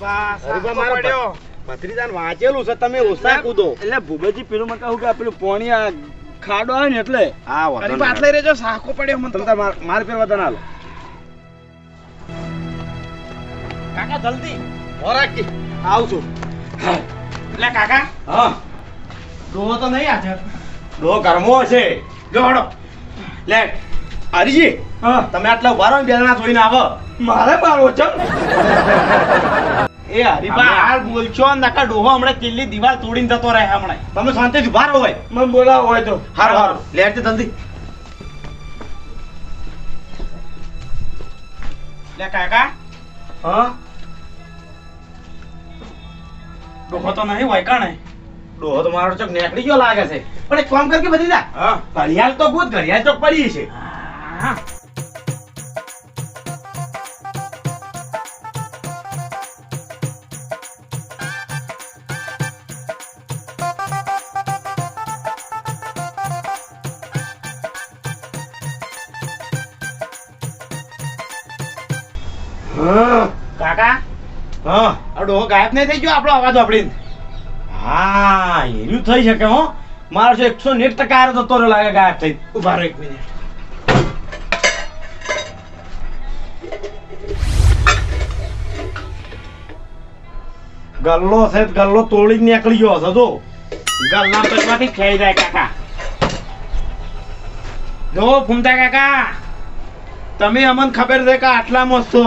હરીબા મારો ભત્રીજાને વાંચેલું છે તમે ઓછા કૂદો. એટલે ભૂપેજી પેલું મને કહું કે પેલું પોણી આ ખાડો આવે ને એટલે? હા વાંધો નહીં. આટલે રહેજો સાકો પડ્યો મને તમે માર- માર ફેરવા તને હાલો. કાકા જલ્દી. હોરાકી આવું છું લે કાકા. હા. ડોહો તો નહીં આજે ડો કરમો છે જો હડો. લે હરીજી હા. તમે આટલા ઊભા રહો બે જણા જોઈને આવો. મારે મારો છે. એ હરીબા હાલ બોલશો નકા ડોહો હમણાં કિલ્લી દિવાલ તોડીને જતો રહે હમણાં. તમે શાંતિ થી રહો હોય. મને બોલાવો હોય તો. હાર હાર. લેટ જલ્દી. લે કાકા. હા? ડોહો તો નહીં હોય કાણે? ડોહો તો મારો ચોક નીકળી ગયો લાગે છે. પણ એક કામ કર કે બધી જા હા. ઘડિયાળ તો ગુદ ઘડિયાળ ચોક પડી છે. હા. ડોહો ગાયબ નહીં થઈ ગયો? આપણો અવાજ વાપરીને. હા, એર્યું થઈ શકે, હો. મારો છે એકસો નેટ ટકા આરો જતો લાગે ગાયબ થઈ. ઊભા રહો એક મિનિટ. ગલ્લો છે ગલ્લો તોડી નીકળી ગયો હશે તો ગલ્લા પેટમાંથી ખેઈ જાય કાકા. જો, ફૂમતા કાકા, તમે અમને ખબર છે કે આટલામાં છો?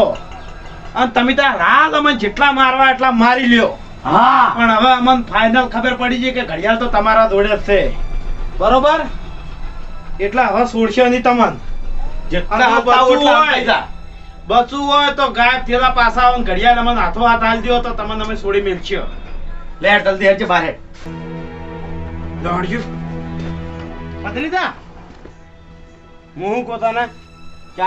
અને તમે ત્યાં રાહ તમે જેટલા મારવા એટલા મારી લ્યો. હા. પણ હવે અમને ફાઇનલ ખબર પડી છે કે ઘડિયાળ તો તમારા જોડે જ છે. બરોબર? એટલા હવે છોડશો નહીં તમને. બચવું હોય. તો ગાયબ થયેલા પાસા આવો ઘડિયાળ અમને હાથો હાથ હાલ દો તો તમને અમે છોડી મેળશો લે હેડ જલ્દી હેડ જે બહાર હેડ. દોડજો. હું કહું તને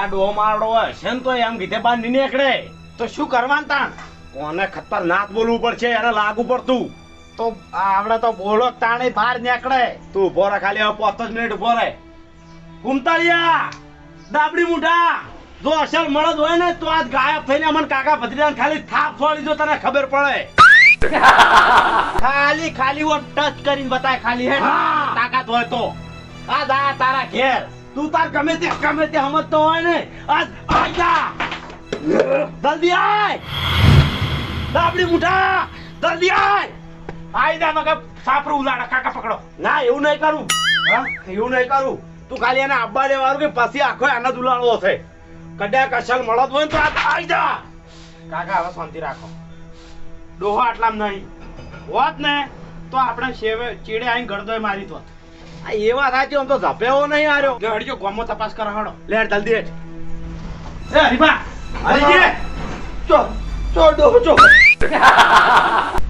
ડો મારડો હશે ને તો એમ કીધે બાંધી નીકળે. તો શું કરવાનું તાણ? કોને ખતરનાક બોલવું પડશે? એને લાગુ પડતું તો. આપણે તો બોલો તાણે બહાર નીકળે. તું ઊભો રહે ખાલી હવે પાંચ જ મિનિટ ઊભો રહે કુમતાળિયા ડાબડી મુઢા. જો અસલ મળદ હોય ને તો આજ ગાયબ થઈને અમને કાકા ભત્રીજાને ખાલી થાપ છોડી જો તને ખબર પડે. ખાલી ખાલી ઓ ટચ કરીને બતાય ખાલી હે. હા. તાકાત હોય તો. આ દા તારા ઘેર. તું તાર ગમે તે ગમે તે સમજતો હોય ને આજ આઈ જા. જલ્દી આય. દાબડી મુઠા. જલ્દી આય. આઈ જા મગર સાપરું ઉલાડા. કાકા પકડો. ના એવું નહીં કરું. હા? એવું નહીં કરું. તું ખાલી એને આબ્બા દેવાનું કે પછી આખો આનંદ ઉલાળવો છે કદાચ કશલ મળત હોય તો આજ આઈ જા. કાકા હવે શાંતિ રાખો. ડોહો આટલામાં નહીં. હોત ને તો આપણે શેવે ચીડે આઈને ગળદોય મારી તો આ એ વાત સાચી આમ તો ઝપેવો નહીં આર્યો હડજો ગોમો તપાસ કરો હડો લે જલ્દી હે એ હરીબા હરીજી ચો ચો ડો ચો.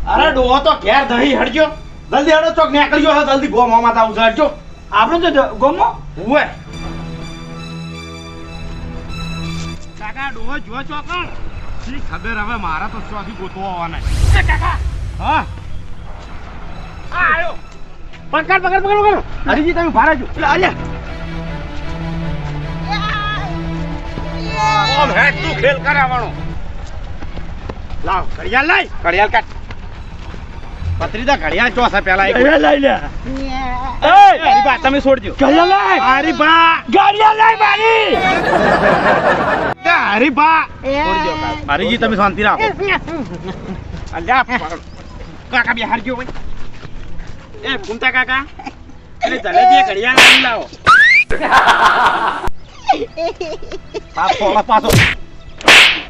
અરે ડોહો તો ઘેર દહીં હડજો. જલ્દી હડો ચોક નીકળી ગયો છે જલ્દી ગો મામા તાવ હેડજો. આપણે તો ગોમો? ઉવે. કાકા ડોહો જો ચોકણ શી ખબર હવે મારા તો ચોથી ગોતો આવવાના. છે કાકા. હા. આ આયો. પકડ પકડ પકડ પકડ. હરીજી તમે ભારે છો એટલે ઓમ હેડ તું ખેલ કરાવવાનો. લાવ ઘડિયાળ લઈ. ઘડિયાળ કાઢ. પત્રીદા ઘડિયાળ ચોસા પેલા એક? લઈ લે. એ હરીબા તમે છોડજો. ગાડિયા લઈ. હરીબા ગાડિયા લઈ મારી. એ હરીબા છોડજો હરીજી તમે શાંતિ રાખો. અલ્યા. કાકા બિહાર ગયો ભાઈ. એ ઘૂમતા કાકા. એટલે જલેબી ઘડિયાળ લઈ લાવો. પાછો પાછો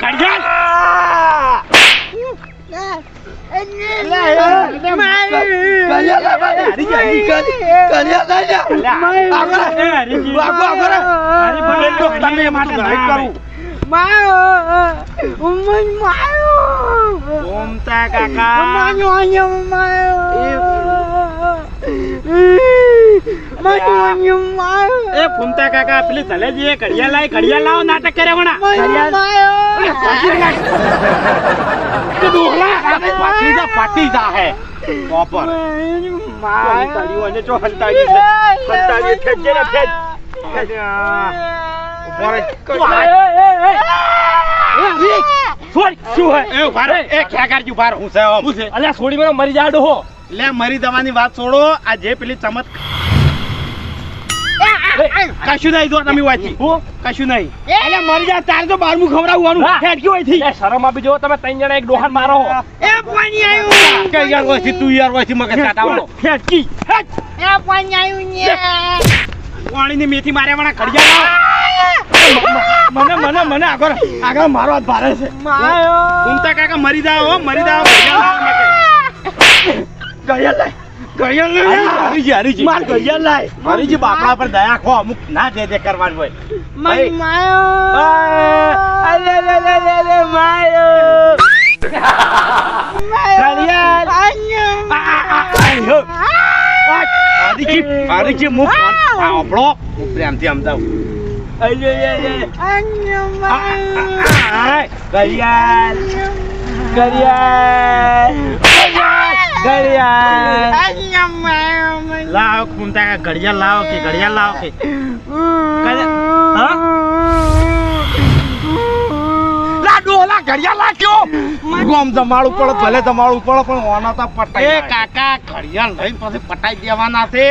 ઘડિયાળ ઘૂમતા કાકા એ ફૂમતા કાકા પેલી જલેબી એ ઘડિયાળ લાવી ઘડિયાળ લાવો નાટક કરે વણા પાટી જા પાટી જા હે. કોપર અને જો હંતાડી છે. હંતાડી ખેંચે ને. એ હરી છોડ શું હે? એ ભારે. એ ખેગારજી ઊભા રહો. હું છે હું છે? અલ્યા છોડી મને મરી જાડો હો. લે મરી દવાની વાત છોડો. આ જે પેલી ચમત કશું નહીં જો તમે વાંચી હું કશું નહીં. એટલે મરી જા તારે તો બારમું ખવડાવવાનું. હેડકી હોયથી શરમ આપી જો તમે ત્રણ જણા એક ડોહાન મારો એ પાણી આવ્યું કે યાર વાંચી તું યાર વાંચી મગજ આવ્યું ને પાણી પાણીની મેથી માર્યા વાળા ખડિયા મને મને મને આગળ આગળ મારો હાથ ભારે છે. ઉમતા કાકા મરી જાઓ મરી જાઓ. ગયા લાવો. ઘડિયાળ લાય ઘડિયાળ મેકે. લાય હરીજી હરીજી માર ઘડિયાળ લાય હરીજી બાપડા પર દયા ખો અમુક ના દે દે કરવાનું હોય ભાઈ, અરે રે રે રે રે માયો ઘડિયાળ આયો હરીજી હરીજી મુખ આપણો હું પ્રેમથી સમજાવું અરે રે રે આય ઘડિયાળ ઘડિયાળ ઘડિયાળ. લાવો ઘડિયાળ લાવો કે ઘડિયાળ લાવો કે? લા ડોલા ઘડિયાળ લાગ્યો ગોમ તમારું પડે ભલે તમારું પડે પણ ઓના તો પટાઈ કાકા ઘડિયાળ લઈને પછી પટાઈ દેવાના છે.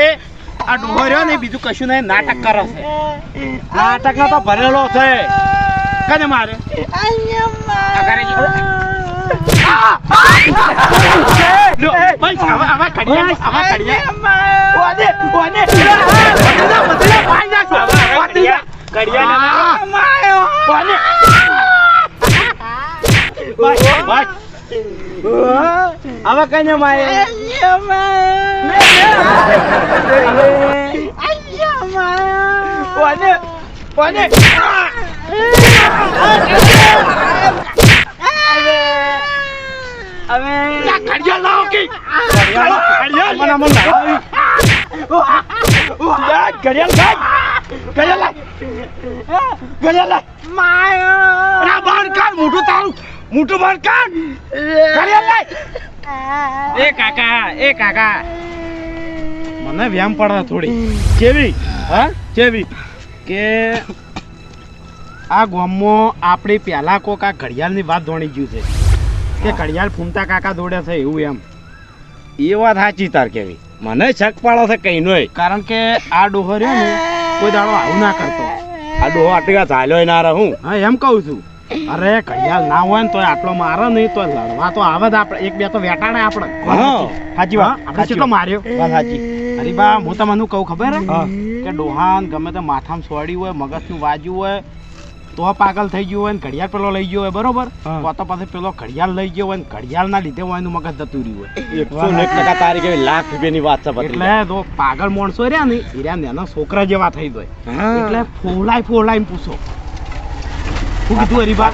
આ ડોહો રહ્યો ને બીજું કશું નહીં નાટક કરે છે. નાટક તો ભરેલો છે. કને મારે? આ કરે છે. આ! લો, ભાઈ, આવા- આવા ઘડિયાળ- લાવો કે. ઘડિયાળ, મને લાવો. ઘડિયાળ ઘડિયાળ ઘડિયાળ કાઢ, તારું. કાઢ. એ કાકા એ કાકા. મને વ્યામ પડે થોડી. કેવી? હા? કેવી? કે આ ગામમાં આપણે પહેલા કોક આ ઘડિયાળની વાત ધોણી ગયું છે. કે ઘડિયાળ ફૂમતા કાકા દોડે છે એવું એમ. એ વાત સાચી તાર કેવી. મને શક પાડો છે કઈ નોય. કારણ કે આ ડોહો રહ્યો ને કોઈ દાડો આવું ના કરતો. આ ડોહો આટલા ચાલ્યો ના રહું હા. એમ કહું છું. અરે ઘડિયાળ ના હોય ને તો આટલો મારે નહીં તો લડવા તો આવે જ આપણે. એક બે તો વેટાણે આપણે. સાચી વાત. આપણે તો માર્યો. વાત સાચી. અરે બા હું તમને કહું ખબર? કે ડોહાન ગમે તે માથામાં સોડ્યું હોય મગજનું વાજ્યું હોય તો પાગલ થઈ ગયું હોય ને ઘડિયાળ પેલો લઈ ગયો હોય બરોબર? તો તો પછી પેલો ઘડિયાળ લઈ ગયો હોય ને ઘડિયાળ ના લીધે હોય એનું મગજ જતું રહ્યું હોય. તારી કેવી લાખ રૂપિયાની વાત છે એટલે તો પાગલ માણસો રહ્યા ને એ રહ્યા નાના છોકરા જેવા થઈ જાય એટલે ફોલાય ફોલાય પૂછો. શું કીધું હરીબા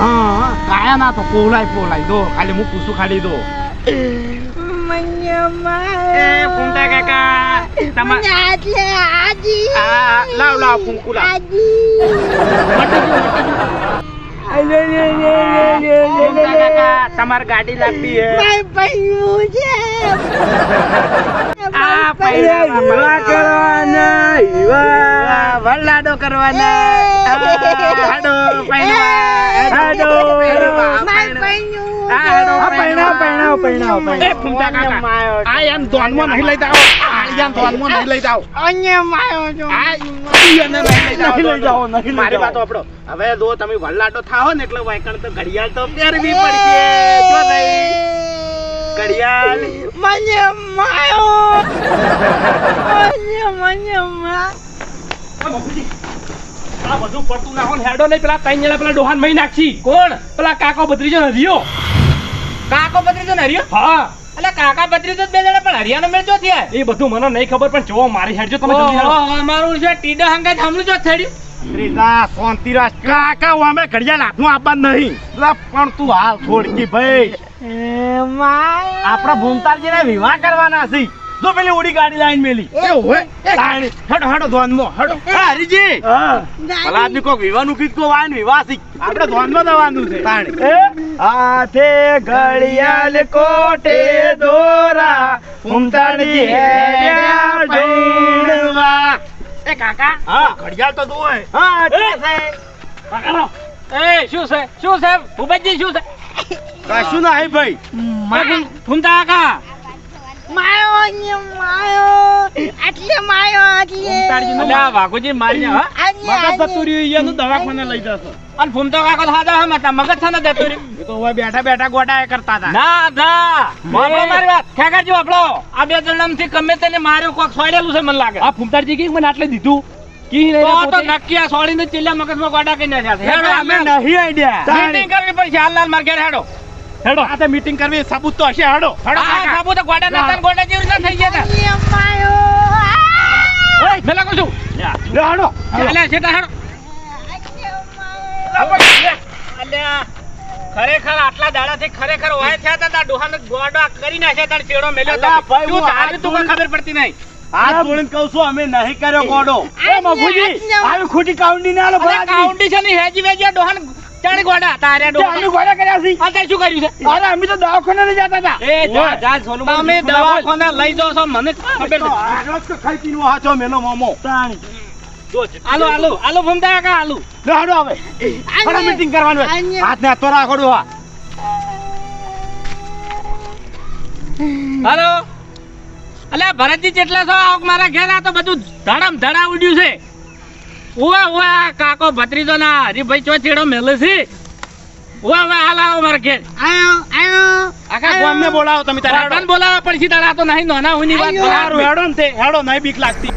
હા કાયા ના તો ફોલાય ફોલાય. દો ખાલી હું પૂછું ખાલી દો. એ ફૂંટા કાકા તમા આ લાવ લાવ ફૂંકુ લાવ. ફૂંટા કાકા તમાર ગાડી લાગતી હે. આ પૈસા ઈવા કરવાના ઈવા વલ્લાડો કરવાના. હાડો હાડો. આ પૈણાવ પૈણાવ પૈણાવ એ ફૂંટા કાકા. આ એમ ધોનમાં નહીં લઈ જાઓ. આ એમ ધોનમાં નહીં લઈ જાઓ. આ ઈ એને નહીં લઈ નહીં લઈ જાઓ, નહીં મારી જાઓ. આપણો હવે જો તમે વલ્લાટો થાઓ ને એટલે વાયકણ તો ઘડિયાળ તો પહેરવી પડશે. જો નહીં ઘડિયાળ. આ બધું પડતું નાખો ને હેડો નહીં પેલા ત્રણ જણા પેલા ડોહાન મહી નાખી. કોણ? પેલા કાકો બત્રીજો ને હરિયો. કાકો બત્રીજો ને હરિયો? હા. એટલે કાકા બત્રીજો બે જણા પણ હરિયાનો મેળજો થયા? એ બધું મને નહીં ખબર પણ જોવો મારી હેડજો તમે. અમારું છે ટીડા હંગા થામલું જો થડ્યું. રીતા શાંતિ રાખ. કાકા હું અમે ઘડિયાળ હાથમાં આપવા નહીં. પણ તું હાલ છોડકી ભાઈ. આપણા ભૂમતાલજીને વિવાહ કરવાના છે. જો પેલી ઓડી ગાડી લાઈન મેલી. એવું હોય? તાણી. હેડો હેડો ધોનમાં હેડો. હરીજી. ભલા આદમી કોક વિવાહનું ગીત કો વાય ને વિવાહ શીખ આપણે ધોનમાં દવાનું છે. તાણી. હાથે ઘડિયાળ કોટે દોરા ઉમતાડી ભૈણવા. એ કાકા હા. ઘડિયાળ તો દોય હા, છે. પકડો એ શું છે? શું છે? ભૂપતજી શું છે? કશું નહીં ભાઈ. ફૂમ- ફૂમતા કાકા. માયો ને માયો. આટલે માયો આટલે. અલ્યા વાઘુજી મારી હા મગજ આટલે. જતું દવાખાને લઈ જશો. અને ફૂમતો કાકો હાદા હમ હતા મગજ છે ને જતું એ તો હવે બેઠા બેઠા ગોટા કરતા હતા. ના ના. મારો મારી વાત. ખેગાજી વાપરો આ બે જણમથી કમે તેને માર્યો કોક છોડેલું છે મને લાગે. આ ફૂમતારજી કે મને આટલે દીધું? કી તો તો નક્કી આ છોડીને ચીલ્લા મગજમાં ગોડા કઈ નાખ્યા છે. હેડો અમે અમે નહીં આઈડિયા મીટિંગ કરવી પડશે. હાલ હાલ માર ઘેર હેડો. હેડો. આ તો મીટિંગ કરવી સાબુત તો હશે હેડો. હેડો હા કાકા. સાબુ તો ગોડા નતા ગોડા જેવું ના થઈ ગયા આટલે ઓય મેલા મેં છું લે, હેડો. ચાલે છે હેડો. માયો અલ્યા ખરેખર આટલા દાડાથી ખરેખર વાય થયા હતા તાર ડોહાને ગોડા કરી નાખ્યા તાર ચેડો મેલ્યો તો. ભાઈ, શું તારે તો તું કોઈ ખબર પડતી નહીં? હાથ જોડીને કહું છું અમે નહીં કર્યો ગોડો. એ આવી ખોટી કાઉન્ડી ના લો કાઉન્ડી છે ને હેજી વેજી આ ડોહાને ચાણી ગોડા તારે અમે ગોળા કર્યા છે. આ તે શું કર્યું છે? અરે અમે તો દવાખાને લઈ જતા હતા. એ જા જા સોનુ તમે દવાખાને લઈ જાઓ છો મને ખબર તો નથી. આગળ જ ખાઈ પીનું હાચો મેલો મોમો. આલો આલો આલો ભમતા કા આલો લે હાડો આવે હેડો મીટિંગ કરવાનું હોય. હાથ ને તો રાખો ડોહા. હાલો. અલ્યા ભરતજી જેટલા છો આવક મારા ઘેર આ તો બધું ધડામ ધડા ઉડ્યું છે. ઓવે ઓવા કાકો ભત્રીજો ના હરીભાઈ ચો ચેડો મેલે છે? ઓવા ઓવા હાલ આવો મારા ઘેર. આયો આયો આખા ગામને બોલાવો તમે તારે રાવણ બોલાવા પડશે તારા તો નહીં નોના હુંની વાત. સારું હેડો ને તે હેડો નહીં બીક લાગતી.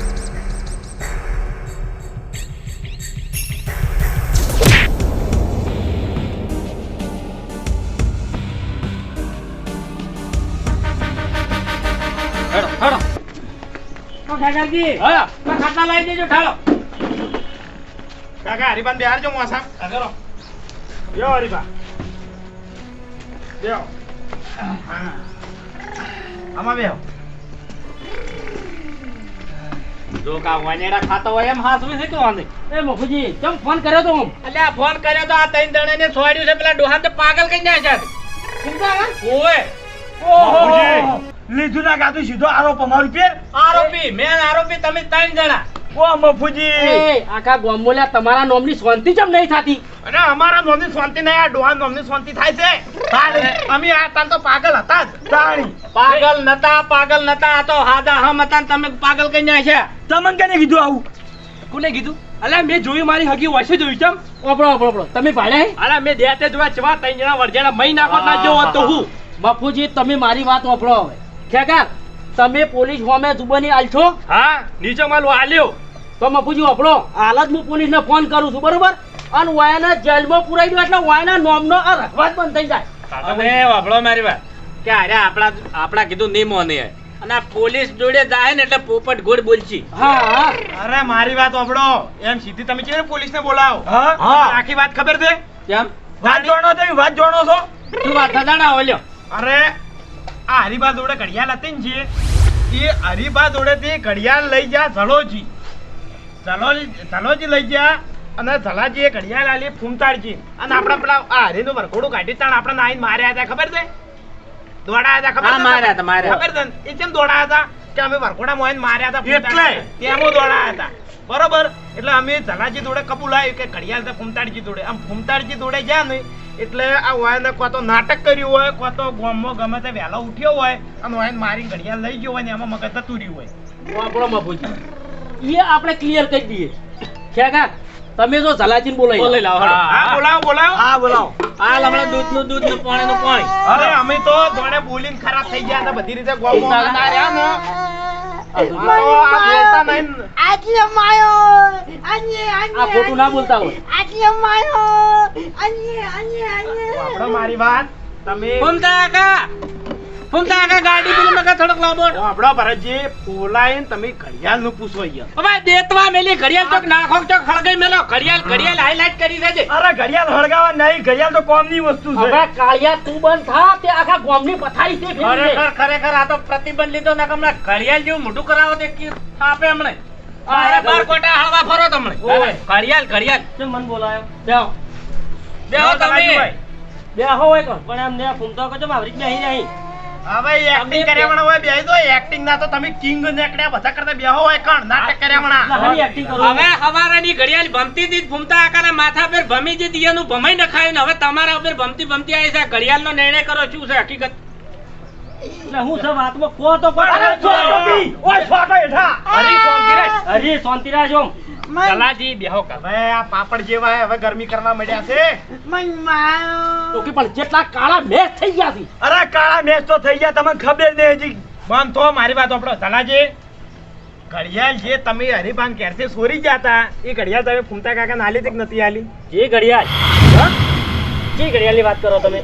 હેડો હેડો. કાકાજી હા. ખાતા લઈ દેજો ઠાલો. કાકા હરીબાન બિહાર જો મોસા કરો. યો હરીબા યો આમાં બેહો. જો કા વાનેડા ખાતો હોય એમ હાસવી છે કે વાંધે? એ મફુજી ચમ ફોન કર્યો તો હું? અલ્યા ફોન કર્યો તો આ ત્રણ દણે ને છોડ્યું છે પેલા ડોહાન તો પાગલ કઈ જાય છે. ચિંતા ઓય. ઓહો. લીધું ના ગાતું સીધો આરોપ અમારું પેર આરોપી મેન આરોપી તમે ત્રણ જણા. ઓ મફુજી આખા ગામોલ્યા તમારા નોમની શાંતિ ચમ નહીં થતી? અરે અમારા નોમની શાંતિ નહીં આ ડોહા નોમની શાંતિ થાય છે. અમે આ તાન તો પાગલ હતા જ. પાગલ નતા પાગલ નતા આ તો હાદા હમ હતા તમે પાગલ કઈ જાય છે? તમને કેને કીધું આવું? કોને કીધું? અલ્યા મેં જોયું મારી હગી વર્ષે જોયું ચમ ઓપડો ઓપડો તમે ભાડે? અલા મેં દેતે જોવા જવા ત્રણ જણા વરજાડા મહી નાખો ના જેવો તો હું. બાપુજી તમે મારી વાત ઓપડો હવે. ખેગા તમે પોલીસ હોમે જુબાની આલશો? હા નીચે માલ આલ્યો તો મફુજી આપણો? હાલ જ હું પોલીસને ફોન કરું છું બરોબર? અને વાયના જેલમાં પુરાઈ દો એટલે વાયના નોમનો આ રખવાજ બંધ થઈ જાય. અને વાપડો મારી વાત. કે અરે આપણા આપણા કીધું નહીં મોને. અને આ પોલીસ જોડે જાય ને એટલે પોપટ ગોળ બોલશી. હા હા. અરે મારી વાત સાંભળો એમ સીધી તમે કેવી પોલીસને બોલાવો? હા? આખી વાત ખબર છે? કેમ? વાત જોડો તમે વાત? જોડો છો તું વાત થતા ઓલ્યો અરે આ હરિભા જોડે ઘડિયાળ હતી ને જે? એ હરિભા જોડેથી ઘડિયાળ લઈ જા ઝલોજી. ઝલોજી ઝલોજી લઈ ગયા અને ઝલાજીએ ઘડિયાળ આલી ફૂમતાડજી અને આપણા પેલા આ હરીનું વરઘોડું કાઢી તાણ આપણે નાઈને માર્યા હતા ખબર છે? દોડાયા હતા ખબર માર્યા હતા, માર્યા. ખબર છે? એ કેમ દોડાયા હતા? કે અમે વરઘોડા મોઈને માર્યા હતા એટલે? તેમાં દોડાયા હતા. બરોબર? એટલે અમે ઝલાજી જોડે આવ્યું કે ઘડિયાળ તો ફૂમતાડજી જોડે. આમ ફૂમતાડજી જોડે ગયા ને એટલે આ વાયને કો તો નાટક કર્યું હોય કો તો ગામમાં ગમે તે વહેલો ઉઠ્યો હોય અને વાયને મારી ઘડિયાળ લઈ ગયો હોય ને એમાં મગજ જતું રહ્યું હોય. આપણો મફુજી એ આપણે ક્લિયર કરી દઈએ. ખેગા તમે જો ઝલાજીને બોલાવી બોલાવી લાવો, હા બોલાવો બોલાવો. હા બોલાવો. આ લમણા દૂધનું દૂધનું પાણી. નું પાણી અરે અમે તો દોડે બોલીને ખરાબ થઈ ગયા હતા બધી રીતે ગામમાં ના રહ્યા ને. આટલે માયો. આને આને આ ખોટું ના બોલતા હોય. આટલે માયો. આપણો મારી વાત. તમે ફૂમતા કાકા. ફૂમતા કાકા ગાડી પેલી મગા થોડોક લાંબો. આપડા ભરતજી ફોલાઈન તમે ઘડિયાળનું પૂછો અહીંયા. હવે દેતવા મેલી ઘડિયાળ તો નાખો ચોક ખળગાઈ મેલો. ઘડિયાળ ઘડિયાળ હાઈલાઈટ કરી દેજે. અરે ઘડિયાળ હળગાવા નહીં ઘડિયાળ તો કોમની વસ્તુ હવે કાળિયા તું બંધ થા તે આખા ગામની પથારી છે ખરેખર ખરેખર આ તો પ્રતિબંધ લીધો ના હમણાં ઘડિયાળ જેવું મોટું કરાવો તે કે આપે હમણે. અરે બાર કોટા હળવા ફરો તમને. ઘડિયાળ ઘડિયાળ. ચમ મન બોલાયો? બેહો. બેહો તમે. બેહો હોય કોણ પણ એમ ને ફૂમતો કજો માવરી જ નહીં નહીં હવે એક્ટિંગ કર્યા હોય બેહી દો એક્ટિંગ ના તો તમે કિંગ નીકળ્યા બધા કરતા બેહો હોય કણ નાટક કર્યા વણા હરી એક્ટિંગ કરો. હવે હવારાની ઘડિયાળ ભમતી હતી ફૂમતા આકાના માથા પર ભમી જે દિયાનું ભમાઈ નખાયું ને હવે તમારા ઉપર ભમતી ભમતી આવી છે. ઘડિયાળનો નિર્ણય કરો શું છે હકીકત? એટલે હું છે વાતમાં કો તો પણ અરે ઓય. ઓમ જલાજી બેહો કા હવે આ પાપડ જેવા હવે ગરમી કરવા મળ્યા છે. તો કે પણ જેટલા કાળા મેચ થઈ ગયા છે. અરે કાળા મેચ તો થઈ ગયા તમને ખબર નહીં હજી. બંધ તો મારી વાત આપણો ધનાજી ઘડિયાળ જે તમે હરિભાન કેરથી સોરી ગયા હતા એ ઘડિયાળ તમે ફૂમતા કાકા નાલી હતી નથી આલી? જે ઘડિયાળ? જે ઘડિયાળની વાત કરો તમે?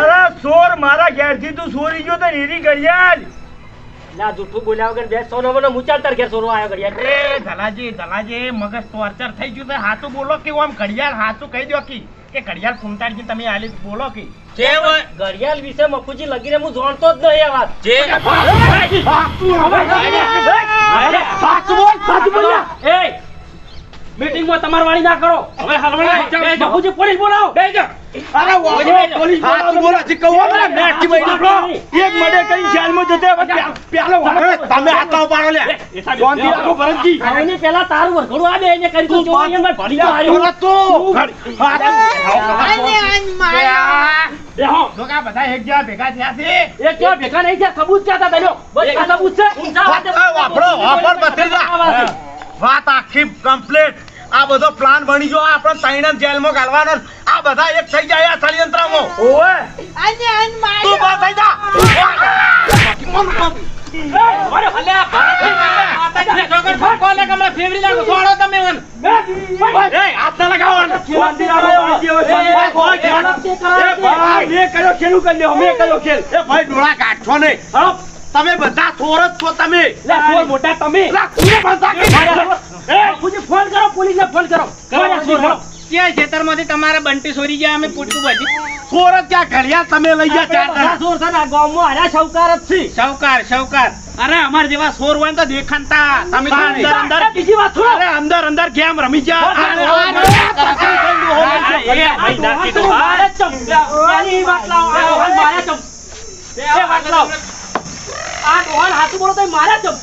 અરે સોર મારા ઘેરથી તું સોરી ગયો તો એની ઘડિયાળ. ના જૂઠું બોલ્યા વગર બે સોનો મને મુચાલતર ઘેર સોનો આવ્યો ઘડિયાળ. એ ધલાજી ધલાજી મગજ ટોર્ચર થઈ ગયું છે. હાચું બોલો કે આમ ઘડિયાળ? હાચું કહી દો કે. કે ઘડિયાળ ફૂમતાડજી તમે આલી બોલો કે. જે ઘડિયાળ વિશે મફુજી લગીને હું જાણતો જ નહીં આ વાત. જે એ મીટિંગમાં તમાર વાળી ના કરો. હવે હલવાના મફુજી પોલીસ બોલાવો. બેજો અરે પોલીસ બોલો કહું એક મર્ડર કરી જેલમાં જતે પેલો વાળો તમે હાથ ના ઉપાડો લે શાંતિ રાખો ભરતજી. હવે પેલા તારું વરઘોડું આ બે એને કરી તું જો અહીંયા ભણી તો આવ્યો. ભરત તું. હાથ- બેહો લોકો બધા એક જગ્યા ભેગા થયા છે. એ ક્યાં ભેગા નહીં થયા? સબૂત ક્યાં હતા બસ સબૂત છે? વાપરો, વાપર. વાત વાત આખી કમ્પ્લીટ આ બધો પ્લાન બની ગયો. આપણે ત્રણ જેલમાં ગાલવાનો આ બધા એક થઈ જાય આ ષડયંત્રમાં. ઓએ તું બસ થઈ જા. તમે મને. એ હાથ ના લગાવવાનો. શાંતિ રાખો, ભાઈ, જેવો શાંતિ રાખો. એ ભાઈ, મેં કર્યો ખેલ કરી લ્યો, મેં કર્યો ખેલ. એ ભાઈ, ડોળા કાઢશો નહીં. હલો, તમે બધા થોર જ છો તમે. મોટા તમે. પણ સાકી. એ, બાપુજી ફોન કરો પોલીસને ફોન કરો કરો ચોર ખેતરમાંથી તમારા બંટી સોરી ગયા અમે પૂછતું બધી ચોર ક્યાં ઘડિયાળ તમે લઈ ગયા ચાર બધા છે આ ગામમાં હારા શાહુકાર જ છે સાવકાર સાવકાર અરે અમાર જેવા ચોર હોય તો દેખાતા તમે તો અંદર અંદર બીજી વાત છોડો. અરે અંદર અંદર ગેમ રમી જા આ ડોહા તો મારે જ ચમ. મારી વાત લાવો. આ ડોહાને મારે જ ચમ. એ વાત લાવો. આ ડોહાને હાચું બોલો તો મારી ચમ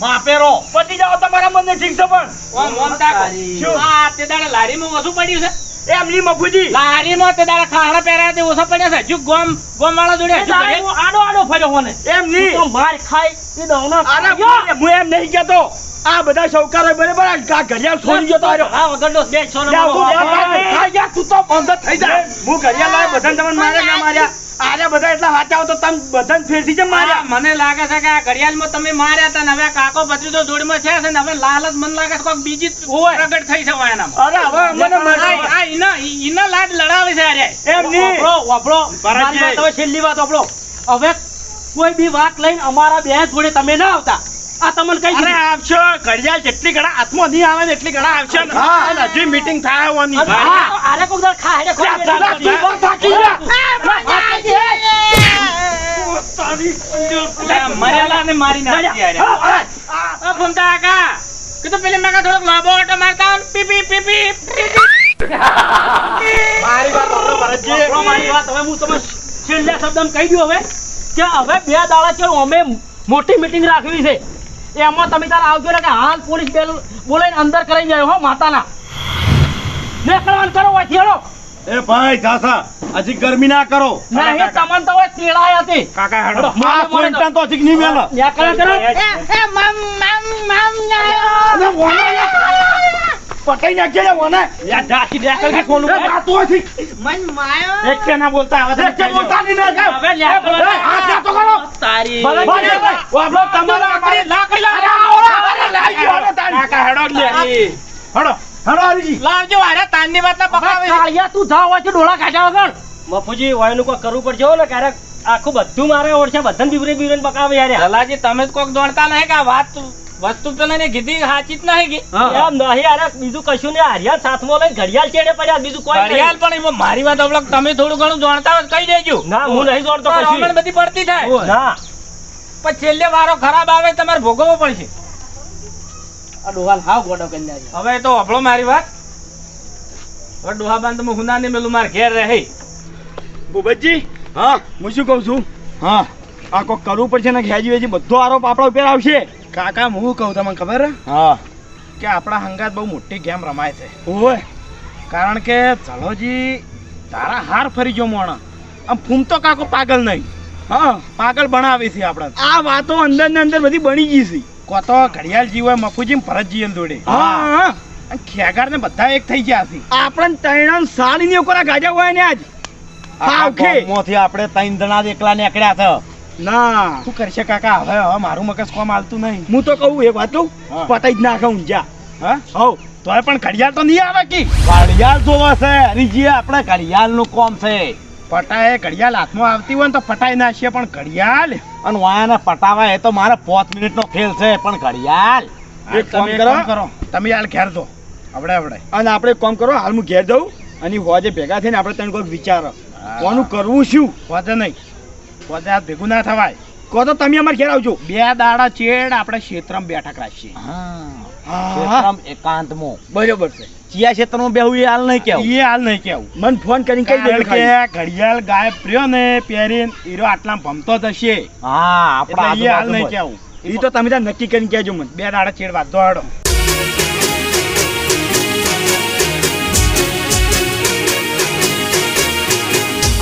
માફેરો. પતી જાઓ તમારા મનને ઠીક છે પણ. ઓમ ઓમ તાકો. શું? આ તે દાડે લારીમાં ઓછું પડ્યું છે. એમની મફુજી. લારીમાં તે દાડા ખાડા પહેરા તે ઓછા પડ્યા છે. હજુ ગોમ ગોમ વાળા જોડે આડો આડો ફર્યો મને એમની. તો માર ખાય એ દવનો હું એમ નહીં કહેતો. આ બધા શૌકારો બરાબર આ ઘડિયાળ છોડી જતો તો આર્યો. આ વગરનો બે સોનો યાર તું તું તો બંધ થઈ જા. હું ઘડિયાળ લાવ્યો, બધાને તમને માર્યા ના માર્યા આરે બધા એટલા હાચા તો તમે બધાને ફેરથી કેમ માર્યા મને લાગે છે કે આ ઘડિયાળમાં તમે માર્યા હતા ને હવે કાકો ભત્રીજો જોડમાં છે છે ને હવે લાલ જ મને લાગે છે કોઈક બીજી જ પ્રગટ થઈ છે હોય એનામાં અરે હવે મને આ ઈના ઈના લાડ લડાવે છે અરે એમ નહીં. વાપરો, વાપરો. છેલ્લી વાત વાપરો. હવે કોઈ બી વાત લઈને અમારા બે જોડે તમે ના આવતા આ તમને કઈ અરે આવશો ઘડિયાળ જેટલી ઘણા હાથમાં નહીં આવે ને એટલી ઘણા આવશે ને. હજી મીટિંગ થાય હોવાની. અરે કોક દાડ ખાય રે, જા, જા, જા, તું પણ થાકી જા. મરેલા ને મારી નાખી આર્યા. હા, ઓ ફૂમતા કાકા, કીધું મેકા થોડોક લાંબો ઓટો મારતા પી પી પી પી પી પી. મારી વાત સાંભળો, ભરતજી. મારી વાત હવે હું તમને છેલ્લા શબ્દમાં કહી દઉં હવે કે હવે બે દાડા છે અમે મોટી મીટિંગ રાખવી છે. એમાં તમે તાર આવજો ને કે હાલ પોલીસ બેલ બોલાઈને અંદર કરાઈ જાય હો માતાના. નીકળવાનું કરો હોય હેડો એ ભાઈ જાસા હજી ગરમી ના કરો. ના એ તમન તો હોય તેડાયા હતી. કાકા હેડો. આ સોઈન્ટા તો હજી નહીં મેલો. નીકળ્યા કરો. પટાઈ નાખજે ને મને. યા દે નીકળ કે કોનું એ મન હજી. એક કે ના બોલતા આવે છે. બોલતા નહીં ને. હવે. એ, હાથ જાતો કરો. તારી ભલે ભાઈ. વાપરો, તમારા ના કઈ લા અરે, લાઈ ગયો, હેડો તારી. હેડો, હેડો, હરીજી. લાવજો અરે તાનની વાત ના પકાવે કાળિયા તું જા હોય છે ડોળા કાઢ્યા વગર મફુજી વાયનું કોઈ કરવું પડશે હો ને ક્યારેક આખું બધું મારે ઓળશે બધાને બીવરે બીવરે પકાવે યાર લાલાજી તમે જ કોક દોડતા નહીં કે વાત વાત વસ્તુ પેલા ને કીધી સાચી જ નહીં ગઈ એમ નહીં અરે બીજું કશું નહીં હારિયા સાથમાં લઈને ઘડિયાળ છેડે પડ્યા બીજું કોઈ ઘડિયાળ પણ એમાં મારી વાત અવલક તમે થોડું ઘણું જાણતા હોય તો કહી દેજો. ના હું નહીં જોડતો તો કશું. બધી પડતી થાય. ના. પણ છેલ્લે વારો ખરાબ આવે તમારે ભોગવવો પડશે. આ ડોહાલ હાવ ગોડો કરી. હવે તો અભળો મારી વાત. હવે ડોહાબાન તમે હુના ને મેલું માર ઘેર રહે. ભૂપતજી હા? હું શું કહું છું? હા. આ કોક કરવું પડશે ને ઘેજી વેજી બધો આરોપ આપણા ઉપર આવશે. કાકા હું કહું તમને ખબર? હા. કે આપણા હંગાત બહુ મોટી ગેમ રમાય છે. ઓય કારણ કે ચલોજી તારા હાર ફરી ગયો મોણા. આમ ફૂમતો કાકો પાગલ નહીં. હા. પાગલ બનાવી છે આપણે. આ વાતો અંદર ને અંદર બધી બની ગઈ છે. કો તો ઘડિયાળજી હોય મફુજી ભરતજી જોડે હા હા. ખેગાર ને બધા એક થઈ ગયા છે. આપણે ત્રણ સાડી ની ઉપર ગાજા હોય ને આજ. આપણે ત્રણ જણા એકલા નીકળ્યા છે. ના. શું કરશે કાકા? હવે હવે મારું મગજ કોમ હાલતું નહીં. હું તો કહું એક વાત કહું. હા. પટાઈ જ નાખે ઊંઝા હા? હવ. તોય પણ ઘડિયાળ તો નહીં આવે કે? ઘડિયાળ જોવા છે. હરીજી આપણે ઘડિયાળનું કોમ છે. પટાએ ઘડિયાળ હાથમાં આવતી હોય ને તો પટાઈ નાખીએ પણ ઘડિયાળ? અને વાયાને પટાવા એ તો મારે પાંચ મિનિટનો ખેલ છે પણ ઘડિયાળ. એક કામ તમે કરો. કરો. તમે હાલ ઘેર જો. આવડે આવડે. અને આપણે કોમ કરો હાલ હું ઘેર જઉં. અને હોજે ભેગા થઈને આપણે તને કોઈક વિચારો. કોનું કરવું શું? હોજે નહીં. આ ભેગું ના થવાય. કહો તો તમે અમારે ઘેર આવજો. બે દાડા ચેડ આપણે ક્ષેત્રમાં બેઠક રાખીએ. ક્ષેત્રમ એકાંતમાં. બરોબર છે. ચિયા ક્ષેત્રમાં બેહું એ હાલ નહીં કેવું. એ હાલ નહીં કેવું. મને ફોન કરીને કહી દેજો કે ઘડિયાળ ગાયબ પ્રિયો ને પહેરીને હીરો આટલા ભમતો થશે. હા આપણે એ હાલ નહીં કેવું. એ તો તમે ત્યાં નક્કી કરીને કહેજો મને. બે દાડા ચેડ વાંધો હાડો